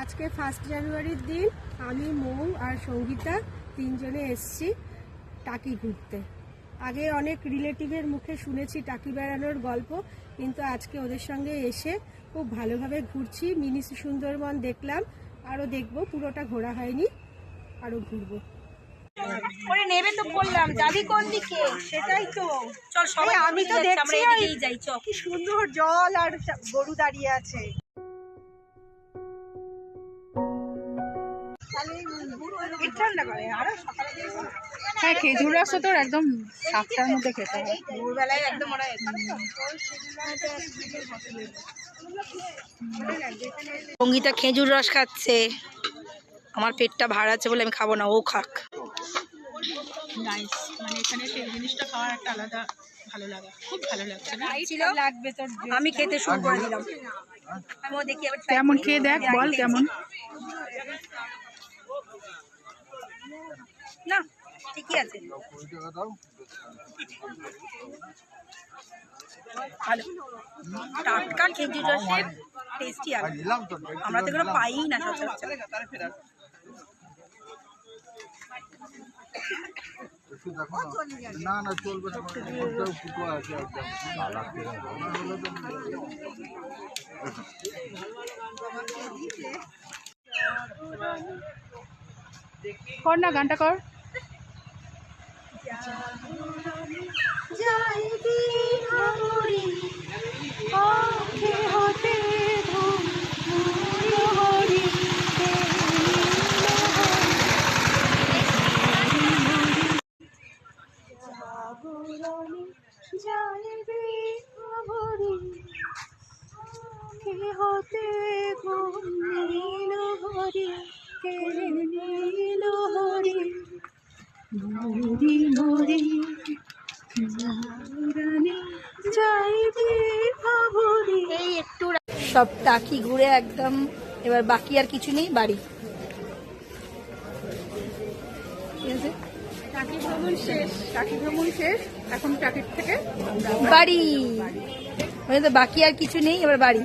আজকে ফার্স্ট জানুয়ারির দিন আমি মৌ আর সঙ্গীতা তিনজনে এসছি টাকি ঘুরতে। আগে অনেক রিলেটিভের মুখে শুনেছি টাকি বেড়ানোর গল্প কিন্তু আজকে ওদের সঙ্গে এসে খুব ভালোভাবে ঘুরছি। মিনি সুন্দরবন দেখলাম আরও দেখব পুরোটা ঘোরা হয়নি আরও ঘুরবো। করে নেবে তো বললাম যাবি কোন দিকে? সেটাই তো। চল সবাই আমি তো দেখছি যাই চল। কি সুন্দর জল আর গরু দাঁড়িয়ে আছে। হ্যাঁ খেজুর রস তো একদম সাতটার মধ্যে খেতে হয়। ভোরবেলায় একদম ওরা সঙ্গীতা খেজুর রস খাচ্ছে। আমার পেটটা ভার আছে বলে আমি খাব না ও খাক। নাইস মানে এখানে সেই জিনিসটা খাওয়ার একটা আলাদা ভালো লাগা খুব ভালো লাগছে লাগবে তোর আমি খেতে শুরু করে দিলাম। কেমন খেয়ে দেখ বল কেমন। না, ঠিকই আছে। ভালো। টাটকা খেজুর রসের টেস্টি আর। আমরা তো এগুলো পাই না, সচরাচর। না না চলবে না ওটাও ফুটো আছে একদম কর না এই একটু সব টাকি ঘুরে একদম এবার বাকি আর কিছু নেই বাড়ি? টাকি ভ্রমণ শেষ টাকি ভ্রমণ শেষ এখন টাকির থেকে বাড়ি। বাকি আর কিছু নেই এবার বাড়ি।